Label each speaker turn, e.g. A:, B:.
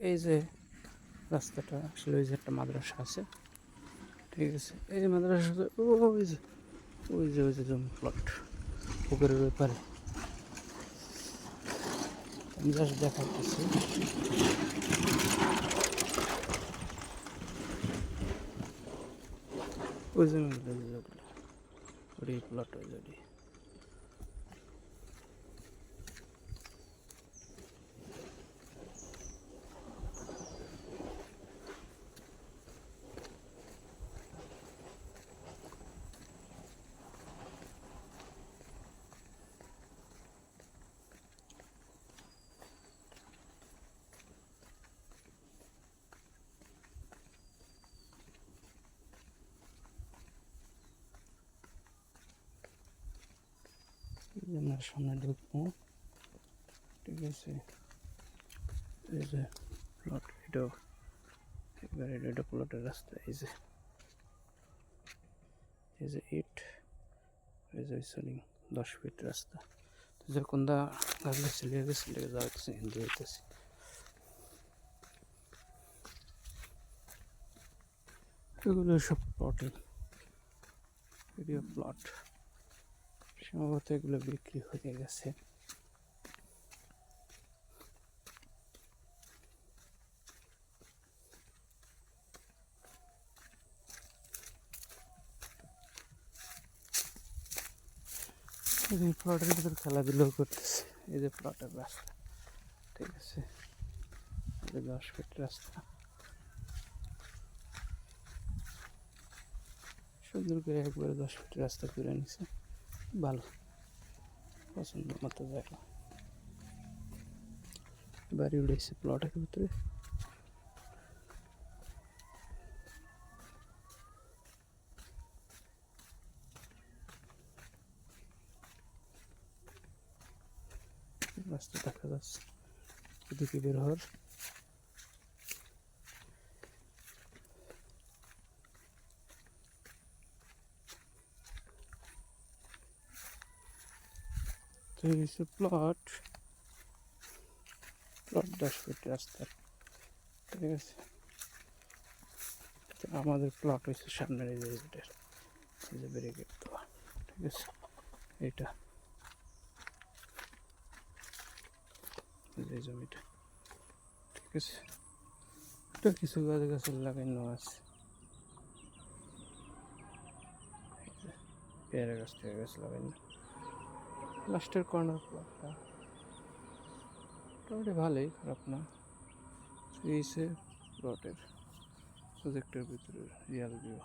A: এই যে রাস্তাটা, আসলে ওই যে একটা মাদ্রাসা আছে। ঠিক আছে, এই যে মাদ্রাসা ওই যে ওই যে ওই যে জমি প্লট পুকুরের ব্যাপারে আমি জাস্ট দেখাচ্ছি ওই জমিগুলো, ওই প্লট ওই আমরা সামনে ঢুকবো। ঠিক আছে? এই যে প্লট এটাও একবার এটা এটা প্লটের রাস্তা, এই যে। এই যে ইট এই যে সলিং দশ ফিট রাস্তা। তো যে কোনটা গাছগুলো চলে গেছে লেগে যাওয়া হিন্দু হইতেছে। এগুলো সব প্লটের এগুলো প্লট সম্ভবত এগুলো বিক্রি হয়ে গেছে। এই প্লটের ভিতর খেলাধুলো করতেছে। এই যে প্লটের রাস্তা, ঠিক আছে? দশ ফিট রাস্তা। সুন্দর করে একবারে দশ ফিট রাস্তা করে নিছে। ভালো পছন্দ মতো জায়গা বাড়ি উঠেছে প্লটের ভিতরে রাস্তা দেখা যাচ্ছে এদিকে বের হওয়ার এই হচ্ছে প্লট প্লট দশ ফিট রাস্তার ঠিক আছে? আমাদের প্লট হচ্ছে সামনের এই যে এটার এই যে ব্যারিকেড দেওয়া ঠিক আছে? এইটা। এই জমিটা। ঠিক আছে? এটা কিছু গাছ গাছ লাগানো আছে। পেয়ারা গাছ থেকে গাছ লাগানো। লাস্টের কর্নার প্লটটা মোটামুটি ভালোই খারাপ না। এই সে প্লটের প্রজেক্টের ভিতরে রিয়াল ভিউ